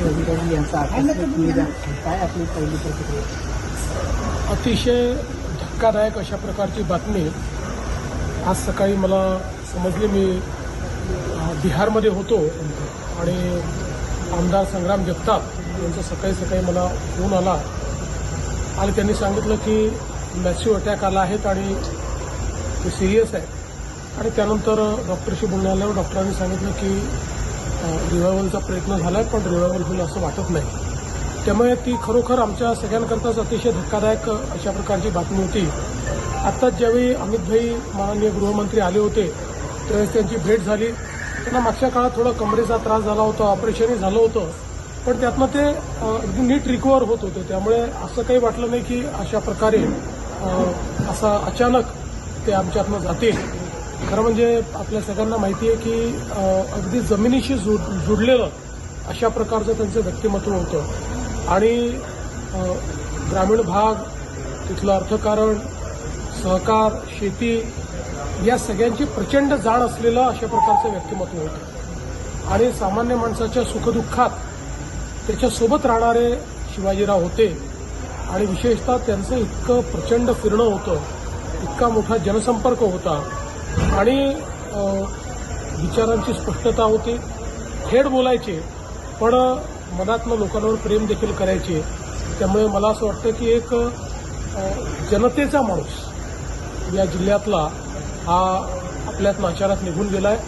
यांचा आकस्मिक निवेदन काय आपली पहिली प्रतिक्रिया अतिशय धक्कादायक अशा प्रकारची बातमी आज सकाळी मला समजली मी बिहारमध्ये होतो आणि आमदार संग्राम जगताप यांचा सकाळी सकाळी मला फोन आला आणि त्यांनी सांगितलं की मॅसिव्ह अटॅक आला आहेत आणि ते सिरियस आहे. आणि त्यानंतर डॉक्टरशी बोलणं डॉक्टरांनी सांगितलं की रिव्हायवलचा प्रयत्न झाला आहे पण रिव्हायवल होईल असं वाटत नाही. त्यामुळे ती खरोखर आमच्या सगळ्यांकरताच अतिशय धक्कादायक अशा प्रकारची बातमी होती. आत्ताच ज्यावेळी अमितभाई माननीय गृहमंत्री आले होते त्यावेळेस त्यांची भेट झाली. त्यांना मागच्या काळात थोडा कमरेचा त्रास झाला होता ऑपरेशनही झालं होतं. पण त्यातनं ते अगदी नीट रिकवर होत होते. त्यामुळे असं काही वाटलं नाही की अशा प्रकारे असं असा अचानक ते आमच्यातनं जातील. खरं म्हणजे आपल्या सगळ्यांना माहिती आहे की अगदी जमिनीशी जुड जुडलेलं अशा प्रकारचं त्यांचं व्यक्तिमत्व होतं. आणि ग्रामीण भाग तिथलं अर्थकारण सहकार शेती या सगळ्यांची प्रचंड जाण असलेलं अशा प्रकारचं व्यक्तिमत्व होतं. आणि सामान्य माणसाच्या सुखदुःखात त्याच्यासोबत राहणारे शिवाजीराव होते. आणि विशेषतः त्यांचं इतकं प्रचंड फिरणं होतं इतका मोठा जनसंपर्क होता. आणि विचारांची स्पष्टता होती. खेड बोलायचे पण मनातनं लोकांवर प्रेम देखील करायचे. त्यामुळे मला असं वाटतं की एक जनतेचा माणूस या जिल्ह्यातला हा आपल्यात नाचारात निघून गेलाय.